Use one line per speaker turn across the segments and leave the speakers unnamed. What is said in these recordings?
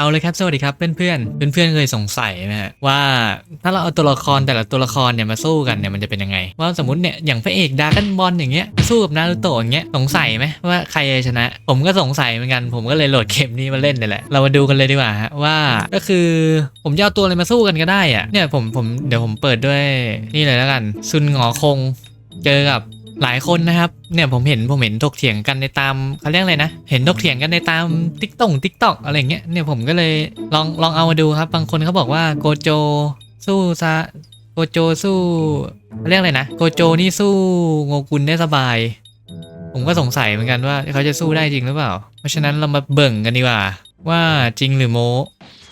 เอาเลยครับสวัสดีครับเพื่อนเพื่อนเพื่อนเพื่อนๆเคยสงสัยไหมฮะว่าถ้าเราเอาตัวละครแต่ละตัวละครเนี่ยมาสู้กันเนี่ยมันจะเป็นยังไง ว่าสมมติเนี่ยอย่างพระเอกดารากันบอลอย่างเงี้ยสู้กับนารูโตะอย่างเงี้ยสงสัยไหมว่าใครจะชนะ ผมก็สงสัยเหมือนกันผมก็เลยโหลดเกมนี้มาเล่นเลยแหละเรามาดูกันเลยดีกว่าฮะว่าก็คือผมจะเอาตัวอะไรมาสู้กันก็ได้อะเนี่ยผมผมเดี๋ยวผมเปิดด้วยนี่เลยแล้วกันซุนหงอคงเจอกับ หลายคนนะครับเนี่ยผมเห็นผมเห็นถกเถียงกันในตามเขาเรียกอะไรนะ เห็นถกเถียงกันในตามทิกตงทิกตอกอะไรเงี้ยเนี่ยผมก็เลยลองลองเอามาดูครับ บางคนเขาบอกว่าโกโจสู้ซาโกโจสู้เขาเรียกอะไรนะโกโจนี่สู้โงกุนได้สบาย ผมก็สงสัยเหมือนกันว่าเขาจะสู้ได้จริงหรือเปล่า เพราะฉะนั้นเรามาเบิ่งกันดีกว่า ว่าจริงหรือโม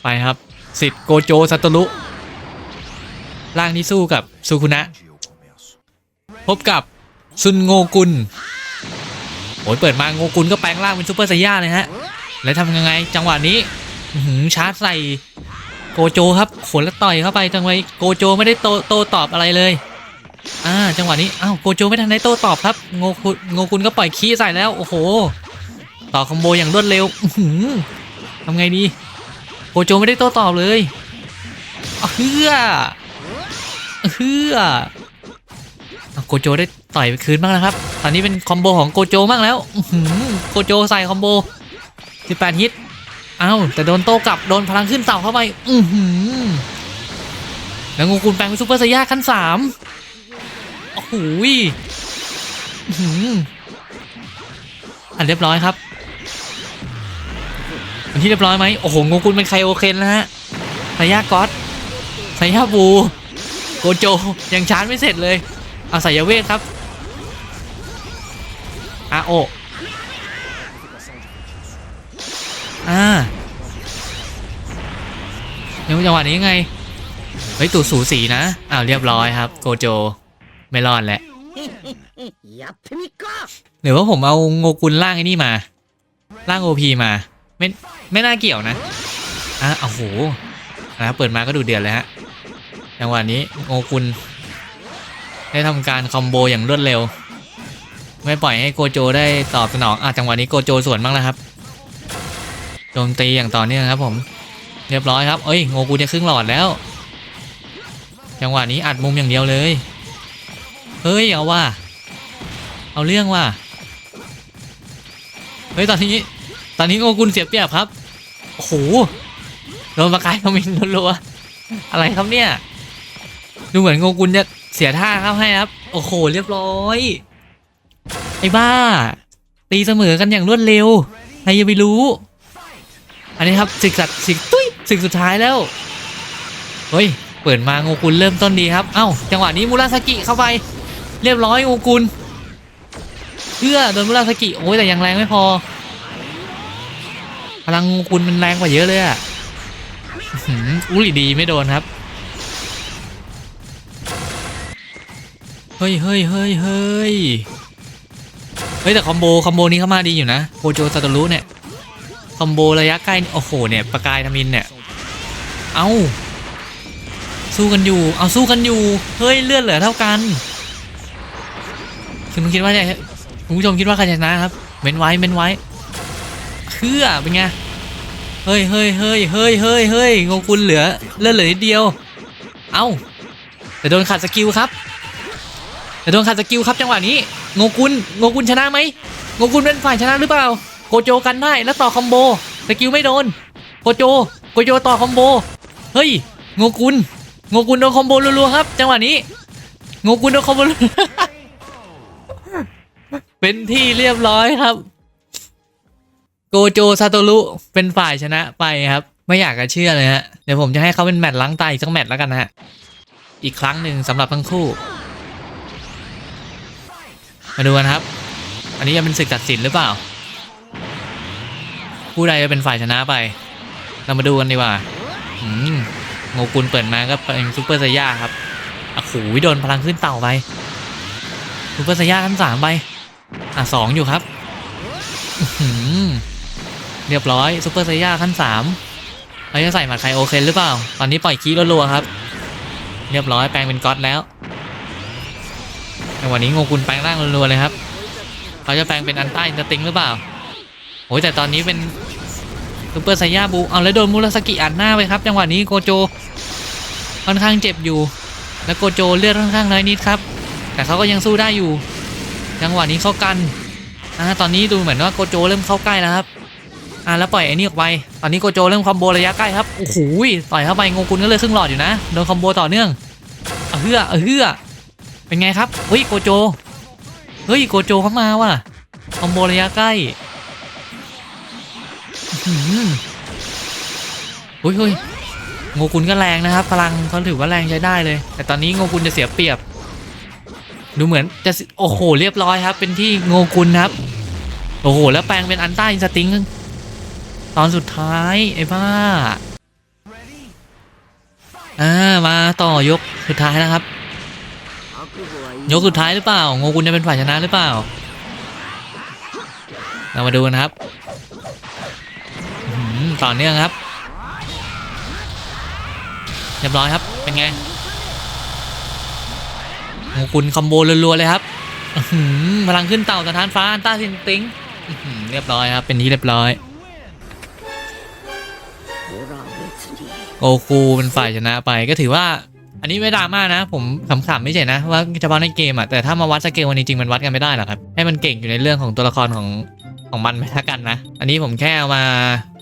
ไปครับสิทธิ์โกโจซาโตรุร่างที่สู้กับซูคุนะพบกับ ซุนโงกุลโอ้ยเปิดมาโงกุลก็แปลงร่างเป็นซูเปอร์ไซย่าเลยฮะ แล้วทำยังไงจังหวะนี้หืชาร์จใส่โกโจครับขนแล้วต่อยเข้าไปจังหวะนี้โกโจไม่ได้โตโตตอบอะไรเลยอ่าจังหวะนี้อ้าวโกโจไม่ทันได้โตตอบครับโงกุลโงกุลก็ปล่อยขี้ใส่แล้วโอ้โห ต่อคอมโบอย่างรวดเร็วหือทำไงดีโกโจไม่ได้โตตอบเลยเฮือเฮือโกโจได้ต่อยไปคืนบ้างแล้วครับ ตอนนี้เป็นคอมโบของโกโจบ้างแล้วโกโจใส่คอมโบ 18 ฮิต เอ้าแต่โดนโตกลับโดนพลังขึ้นเต่าเข้าไป อือหือแล้วงูกุลแปลงเป็นซูเปอร์ไซย่าขั้นสามโอ้โหอื้อหืออะเรียบร้อยครับเป็นที่เรียบร้อยไหมโอ้โหงูกุลเป็นไครโอเคนแล้วฮะไซย่าก๊อตไซย่าบูโกโจยังชาร์จไม่เสร็จเลยเอาใสายาเวทครับ อาโออ่ายังจังหวะนี้ไง เฮ้ยตู่สูสีนะ อ้าวเรียบร้อยครับ โกโจ ไม่รอดแห
ละ
หรือว่าผมเอาโงกุลล่างไอ้นี่มา ล่างโอพีมา ไม่ ไม่น่าเกี่ยวนะอ้าวโอ้โหนะเปิดมาก็ดูเดือดเลยฮะ จังหวะนี้โงกุลได้ทำการคอมโบอย่างรวดเร็ว ไม่ปล่อยให้โกโจได้ตอบสนองอะจังหวะนี้โกโจสวนบ้างแล้วครับโจมตีอย่างต่อเนื่องครับผม เรียบร้อยครับเอ้ยโงกุจะครึ่งหลอดแล้ว จังหวะนี้อัดมุมอย่างเดียวเลยเฮ้ยเอาว่า เอาเรื่องว่าเฮ้ยตอนนี้ตอนนี้โงกุลเสียเปรียบครับโอ้โหโดนประกายทมินรัวๆอะไรครับเนี่ย ดูเหมือนโงกุลจะเสียท่าเข้าให้ครับ โอ้โห เรียบร้อย ไอ้บ้า ตีเสมอกันอย่างรวดเร็วใครจะไปรู้ อันนี้ครับศึกสัตว์ศึกตุ้ยศึกสุดท้ายแล้ว เฮ้ย เปิดมาโงกุลเริ่มต้นดีครับ เอ้า จังหวะนี้มูราสกิเข้าไป เรียบร้อยโงกุลเพื่อโดนมูราสกิโอ้ยแต่ยังแรงไม่พอ พลังโงกุลมันแรงกว่าเยอะเลยอู้หืออุ้ยดีไม่โดนครับเฮ้ยเฮ้ยเฮ้ยเฮ้ย เฮ้ยแต่คอมโบคอมโบนี้เข้ามาดีอยู่นะโกโจซาโตรุเนี่ยคอมโบระยะใกล้โอ้โหเนี่ยประกายทมินเนี่ยเอาสู้กันอยู่เอาสู้กันอยู่เฮ้ยเลือดเหลือเท่ากันคุณคิดว่าจะคุณผู้ชมคิดว่าใครชนะครับเม้นไว้เม้นไว้เพื่อเป็นไงเฮ้ยเฮ้ยเฮ้ยเฮ้ยเฮ้ยเฮ้ยงงกุลเหลือเลือดเหลือนิดเดียว เอ้าแต่โดนขาดสกิลครับแต่โดนขาดสกิลครับจังหวะนี้ โงกุลโงกุลชนะไหมโงกุลเป็นฝ่ายชนะหรือเปล่า โกโจกันได้แล้วต่อคอมโบสกิลไม่โดน โกโจ โกโจต่อคอมโบ เฮ้ยโงกุลโงกุลโดนคอมโบรัวๆครับ จังหวะนี้โงกุลโดนคอมโบเป็นที่เรียบร้อยครับ โกโจซาโตรุเป็นฝ่ายชนะไปครับ ไม่อยากจะเชื่อเลยฮะ เดี๋ยวผมจะให้เขาเป็นแมตช์ล้างตาอีกสักแมตช์แล้วกันฮะ อีกครั้งหนึ่งสำหรับทั้งคู่ มาดูกันครับ อันนี้จะเป็นศึกตัดสินหรือเปล่า ผู้ใดจะเป็นฝ่ายชนะไป เรามาดูกันดีกว่าอืมโงกุลเปิดมาก็เป็นซูเปอร์ไซย่าครับอะโหโดนพลังขึ้นเต่าไปซูเปอร์ไซย่าขั้นสามไปอะสองอยู่ครับเรียบร้อยซูเปอร์ไซย่าขั้นสามเขาจะใส่หมัดไคโอเคนหรือเปล่า ตอนนี้ปล่อยคีรัวๆครับ เรียบร้อยแปลงเป็นก๊อตแล้ว ในวันนี้โงกุลแปลงร่างรัวๆเลยครับเขาจะแปลงเป็นอันใต้สติงหรือเปล่าโอ้ยแต่ตอนนี้เป็นซูเปอร์ไซย่าบูเอาแล้วโดนมุราสกิอัดหน้าไปครับ จังหวะนี้โกโจค่อนข้างเจ็บอยู่ แล้วโกโจเลือดค่อนข้างน้อยนิดครับ แต่เขาก็ยังสู้ได้อยู่ จังหวะนี้เข้ากันอ่าตอนนี้ดูเหมือนว่าโกโจเริ่มเข้าใกล้แล้วครับอ่าแล้วปล่อยไอ้นี่ออกไป ตอนนี้โกโจเริ่มคอมโบระยะใกล้ครับโอ้โหต่อยเข้าไปงงกุลก็เลยครึ่งหลอดอยู่นะโดนคอมโบต่อเนื่องเอาเฮือเอาเฮือ เป็นไงครับเฮ้ยโกโจ เฮ้ยโกโจเข้ามาว่ะคอมโบระยะใกล้เฮ้ยเฮ้ยโงกุนก็แรงนะครับ พลังเขาถือว่าแรงใช้ได้เลย แต่ตอนนี้โงกุนจะเสียเปรียบ ดูเหมือนจะโอ้โห เรียบร้อยครับ เป็นที่โงกุนครับ โอ้โห แล้วแปลงเป็นอันต้าอินสติ้งตอนสุดท้าย ไอ้บ้าอ่ามาต่อยกสุดท้ายนะครับ ยกสุดท้ายหรือเปล่าโงกุลจะเป็นฝ่ายชนะหรือเปล่า เรามาดูกันครับต่อเนื่องครับเรียบร้อยครับ เป็นไงโงกุลคอมโบรัวๆเลยครับพลังขึ้นเต่าสะท้านฟ้าต้าซินติงเรียบร้อยครับ เป็นนี้เรียบร้อยโอคูเป็นฝ่ายชนะไปก็ถือว่า อันนี้ไม่ดราม่านะ ผมขำๆไม่ใช่นะว่าเฉพาะในเกมอะแต่ถ้ามาวัดสเกลวันจริงมันวัดกันไม่ได้หรอกครับให้มันเก่งอยู่ในเรื่องของตัวละครของของมันไม่ทักันนะ อันนี้ผมแค่เอามา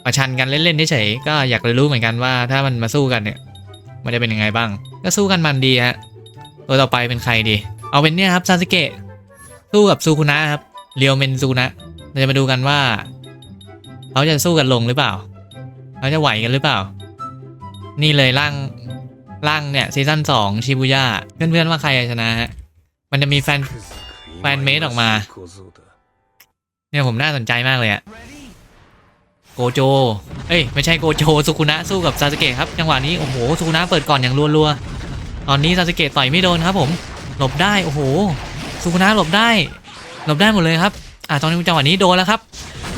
ประชันกันเล่นๆเฉยๆก็อยากรู้เหมือนกันว่าถ้ามันมาสู้กันเนี่ย มันจะเป็นยังไงบ้าง ก็สู้กันมันดีฮะตัวต่อไปเป็นใครดี เอาเป็นเนี่ยครับซาสึเกะสู้กับซูคุนะครับเรียวเมนซูนะเราจะมาดูกันว่าเขาจะสู้กันลงหรือเปล่าเขาจะไหวกันหรือเปล่า นี่เลยร่าง ร่างเนี่ยซีซั่นสองชิบุย่าเพื่อนๆว่าใครชนะฮะมันจะมีแฟนแฟนเมดออกมา เนี่ยผมน่าสนใจมากเลยอะโกโจ เอ้ยไม่ใช่โกโจสุคุนะสู้กับซาสึเกะครับจังหวะนี้โอ้โหสุคุนะเปิดก่อนอย่างรัวๆตอนนี้ซาสึเกะต่อยไม่โดนครับ ผมหลบได้โอ้โหสุคุนะหลบได้ หลบได้หมดเลยครับอะตอนนี้จังหวะนี้โดนแล้วครับ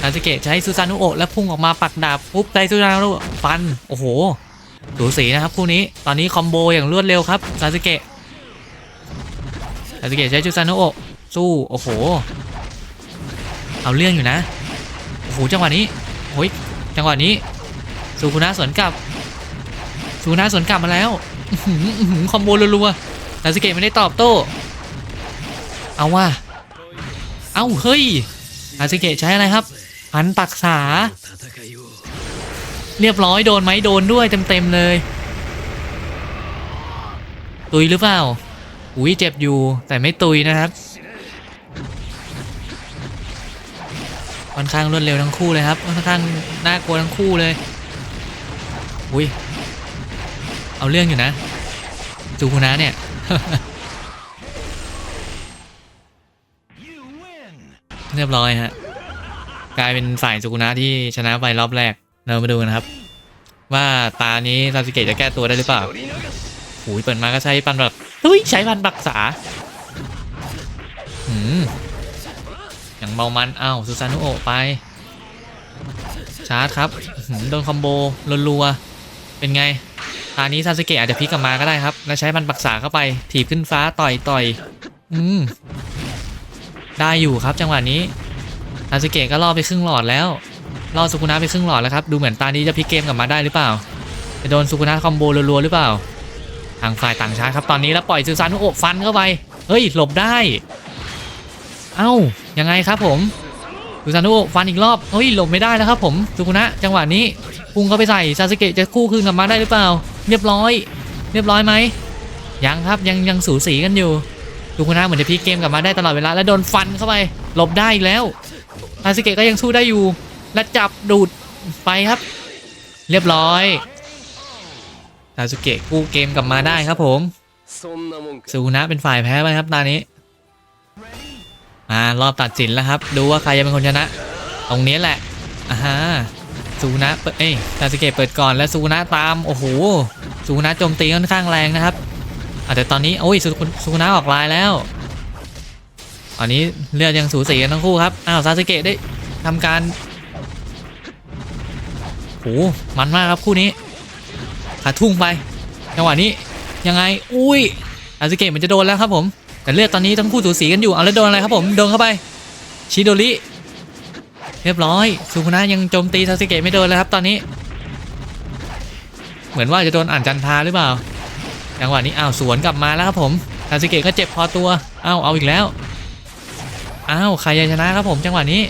ซาสึเกะใช้ซูซานุโอะแล้วพุ่งออกมาปักดาบปุ๊บใส่ซูซานุฟันโอ้โห สูสีนะครับคู่นี้ตอนนี้คอมโบอย่างรวดเร็วครับซาสึเกะซาสึเกะใช้จูซานโอะสู้โอ้โห เอาเรื่องอยู่นะโอ้โหจังหวะนี้โอ้ยจังหวะนี้ซูคุนะสวนกลับซูคุนะสวนกลับมาแล้วคอมโบรัวๆซาสึเกะไม่ได้ตอบโต้เอาว่าเอาเฮ้ยซาสึเกะใช้อะไรครับพันปักษา เรียบร้อยโดนไหมโดนด้วยเต็มๆเลย ตุยหรือเปล่า อุ้ยเจ็บอยู่แต่ไม่ตุยนะครับค่อนข้างรวดเร็วทั้งคู่เลยครับค่อนข้างน่ากลัวทั้งคู่เลย อุ้ย เอาเรื่องอยู่นะจูคุนะเนี่ย เรียบร้อยฮะ กลายเป็นฝ่ายจูคุนะที่ชนะไปรอบแรก เรามาดูกันครับ ว่าตานี้ซาสึเกะจะแก้ตัวได้หรือเปล่าหูยเปิดมาก็ใช้ปันแบบเฮ้ยใช้ปันบักษาหืมอย่างเมามันอ้าวซูซานุโอไป ชาร์จครับโดนคอมโบรัวๆเป็นไง ตานี้ซาสึเกะอาจจะพลิกกลับมาก็ได้ครับ แล้วใช้ปันบักษาเข้าไป ถีบขึ้นฟ้าต่อยต่อยอืมได้อยู่ครับจังหวะนี้ซาสึเกะก็ล่อไปครึ่งหลอดแล้ว รอสุกุนะไปครึ่งหลอดแล้วครับ ดูเหมือนตานี้จะพลิกเกมกลับมาได้หรือเปล่าจะโดนสุกุนะคอมโบรัวๆหรือเปล่า ทางฝ่ายต่างชาติครับตอนนี้แล้วปล่อยซูซานุโอฟันเข้าไป เฮ้ย หลบได้ เอ้ายังไงครับผมซูซานุโอฟันอีกรอบเฮ้ยหลบไม่ได้แล้วครับผมสุกุนะจังหวะนี้พุ่งเข้าไปใส่ซาสึเกะจะคู่คืนกลับมาได้หรือเปล่า เรียบร้อย เรียบร้อยไหมยังครับยังยังสูสีกันอยู่สุกุนะเหมือนจะพิกเกมกลับมาได้ตลอดเวลาแล้วโดนฟันเข้าไปหลบได้อีกแล้วซาสึเกะก็ยังสู้ได้อยู่ และจับดูดไปครับ เรียบร้อยซาสุเกะกู้เกมกลับมาได้ครับผมซูนะเป็นฝ่ายแพ้ไปครับตอนนี้มารอบตัดสินแล้วครับ ดูว่าใครจะเป็นคนชนะ ตรงนี้แหละอ่าฮะซูนะเปิดอ้ยซาสุเกะเปิดก่อนแล้วซูนะตามโอ้โหซูนะโจมตีค่อนข้างแรงนะครับแต่ตอนนี้โอ้ยซูซูนะออกลายแล้วตอนนี้เลือดยังสูสีกันทั้งคู่ครับอ้าวซาสึเกะได้ทำการ โหมันมากครับคู่นี้ขาทุ่งไปจังหวะนี้ยังไงอุ้ยซาสึเกะมันจะโดนแล้วครับผม แต่เลือดตอนนี้ทั้งคู่สูสีกันอยู่เอาแล้วโดนอะไรครับผมโดนเข้าไปชิโดริเรียบร้อยสุคุนะยังโจมตีซาสึเกะไม่โดนเลยครับตอนนี้ เหมือนว่าจะโดนอ่านจันทาหรือเปล่าจังหวะนี้อ้าวสวนกลับมาแล้วครับผมซาสึเกะก็เจ็บพอตัวอ้าวเอาอีกแล้วอ้าวใครจะชนะครับผมจังหวะนี้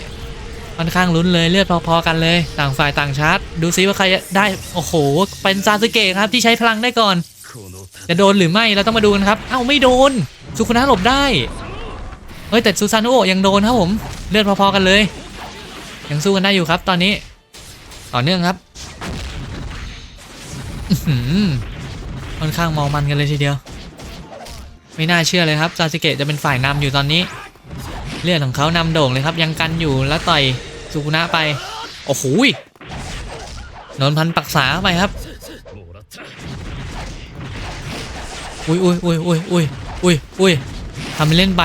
ค่อนข้างลุ้นเลยเลือดพอๆกันเลย ต่างฝ่ายต่างชาร์จดูซิว่าใครจะได้โอ้โห เป็นซาสึเกะครับที่ใช้พลังได้ก่อน จะโดนหรือไม่เราต้องมาดูกันครับเอ้าไม่โดนสุคุนะหลบได้เฮ้ยแต่ซูซานุโอยังโดนครับผมเลือดพอๆกันเลย ยังสู้กันได้อยู่ครับ ตอนนี้ ต่อเนื่องครับค่อนข้างมองมันกันเลยทีเดียว ไม่น่าเชื่อเลยครับซาสึเกะจะเป็นฝ่ายนำอยู่ตอนนี้ เลือดของเขานำโด่งเลยครับ ยังกันอยู่แล้วต่อย สุคุนะไป โอ้โหยโดนพันปักษาไปครับ อุ้ยอุ้ยอุ้ยอุ้ยอุ้ยอุ้ยอุ้ยทำเป็นเล่นไป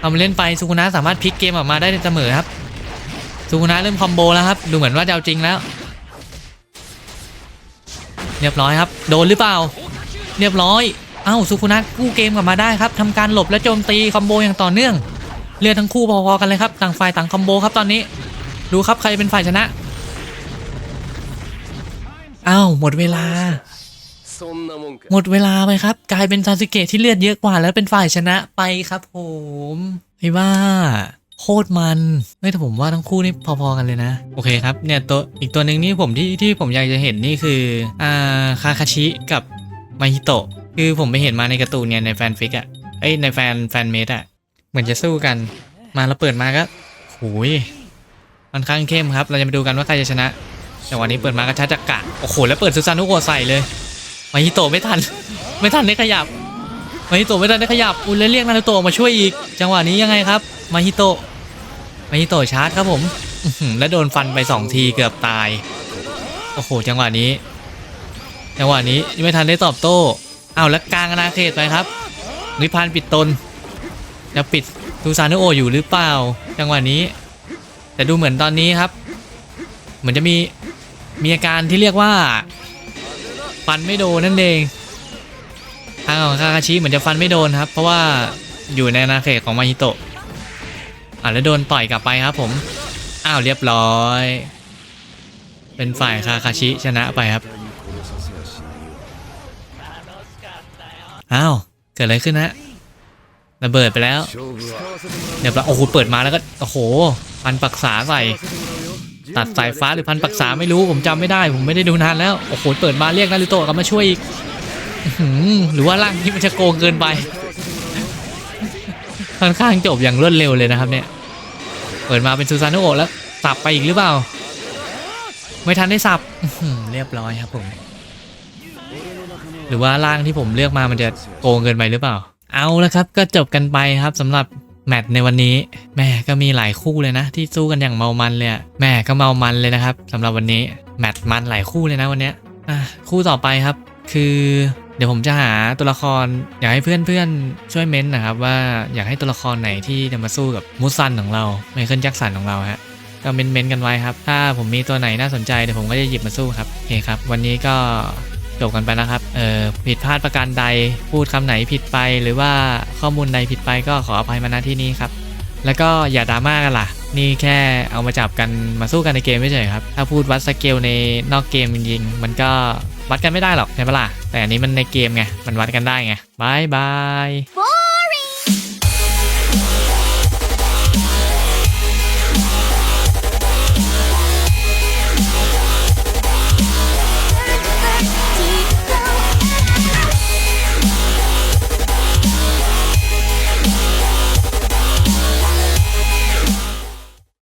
ทำเป็นเล่นไปสุกุนะสามารถพลิกเกมออกมาได้เสมอครับสุกุนะเริ่มคอมโบแล้วครับ ดูเหมือนว่าจะเอาจริงแล้ว เรียบร้อยครับ โดนหรือเปล่า เรียบร้อยเอ้าสุกุนะกู้เกมกลับมาได้ครับทำการหลบและโจมตีคอมโบอย่างต่อเนื่องเลือดทั้งคู่พอๆกันเลยครับ ต่างฝ่ายต่างคอมโบครับตอนนี้ ดูครับใครเป็นฝ่ายชนะอ้าวหมดเวลา หมดเวลาไปครับ กลายเป็นซาสึเกะที่เลือดเยอะกว่า แล้วเป็นฝ่ายชนะไปครับผมไม่ว่าโคตรมันไม่แต่ผมว่าทั้งคู่นี่พอๆกันเลยนะ โอเคครับเนี่ยตัวอีกตัวหนึ่งนี่ผมที่ที่ผมอยากจะเห็นนี่คืออ่าคาคาชิกับมาฮิโตะคือผมไปเห็นมาในกระตูนเนี่ยในแฟนฟิกอะไอในแฟนแฟนเมดอะเหมือนจะสู้กัน มาแล้วเปิดมาก็โหย ค่อนข้างเข้มครับ เราจะมาดูกันว่าใครจะชนะแต่วันนี้เปิดมาก็ชัดจักกะโอ้โห แล้วเปิดซูซานุโกะใส่เลยมาฮิโตะไม่ทัน ไม่ทันได้ขยับมาฮิโตะไม่ทันได้ขยับอุยแล้วเรียกนารูโตะมาช่วยอีก จังหวะนี้ยังไงครับมาฮิโตะมาฮิโตะชาร์จครับผมแล้วโดนฟันไปสองทีเกือบตาย โอ้โห จังหวะนี้ จังหวะนี้ยังไม่ทันได้ตอบโต้อ้าแล้วกลางอนาเขตไปครับ นิพพานปิดตนจะปิดทูซานุโออยู่หรือเปล่า จังหวะนี้ แต่ดูเหมือนตอนนี้ครับ เหมือนจะมีมีอาการที่เรียกว่า ฟันไม่โดนนั่นเองทางของคาคาชิเหมือนจะฟันไม่โดนครับ เพราะว่าอยู่ในนาเขตของมาฮิโตะอ่าแล้วโดนต่อยกลับไปครับผม อ้าวเรียบร้อย เป็นฝ่ายคาคาชิชนะไปครับ อ้าว เกิดอะไรขึ้นฮะระเบิดไปแล้ว เดี๋ยวเราโอ้โหเปิดมาแล้วก็ โอ้โห พันปักษาใส่ตัดสายฟ้าหรือพันปักษาไม่รู้ผมจำไม่ได้ ผมไม่ได้ดูนานแล้ว โอ้โห เปิดมาเรียกนาริโตะกลับมาช่วยอีกอื้อหือหรือว่าร่างที่มันจะโกงเกินไปค่อนข้างจบอย่างรวดเร็วเลยนะครับเนี่ย เปิดมาเป็นซูซานุโอะแล้วสับไปอีกหรือเปล่า ไม่ทันได้สับอื้อหือเรียบร้อยครับผม หรือว่าร่างที่ผมเลือกมามันจะโกงเกินไปหรือเปล่า เอาละครับ ก็จบกันไปครับสำหรับ แมตช์ในวันนี้แม่ก็มีหลายคู่เลยนะ ที่สู้กันอย่างเมามันเลยแม่ก็เมามันเลยนะครับสำหรับวันนี้แมตช์มันหลายคู่เลยนะวันนี้คู่ต่อไปครับ คือเดี๋ยวผมจะหาตัวละครอยากให้เพื่อนๆ ช่วยเม้นต์นะครับ ว่าอยากให้ตัวละครไหนที่จะมาสู้กับมูซันของเราไมเคิลแจ็คสันของเราฮะก็เม้นๆกันไว้ครับ ถ้าผมมีตัวไหนน่าสนใจเดี๋ยวผมก็จะหยิบมาสู้ครับโอเคครับ วันนี้ก็ จบกันไปแล้วครับ เออผิดพลาดประการใด พูดคำไหนผิดไป หรือว่าข้อมูลใดผิดไปก็ขออภัยมาณที่นี้ครับ แล้วก็อย่าดราม่ากันล่ะ นี่แค่เอามาจับกันมาสู้กันในเกมไม่เฉยครับ ถ้าพูดวัดสเกลในนอกเกมจริงๆมันก็วัดกันไม่ได้หรอกใช่ปะล่ะ แต่อันนี้มันในเกมไง มันวัดกันได้ไงบายบาย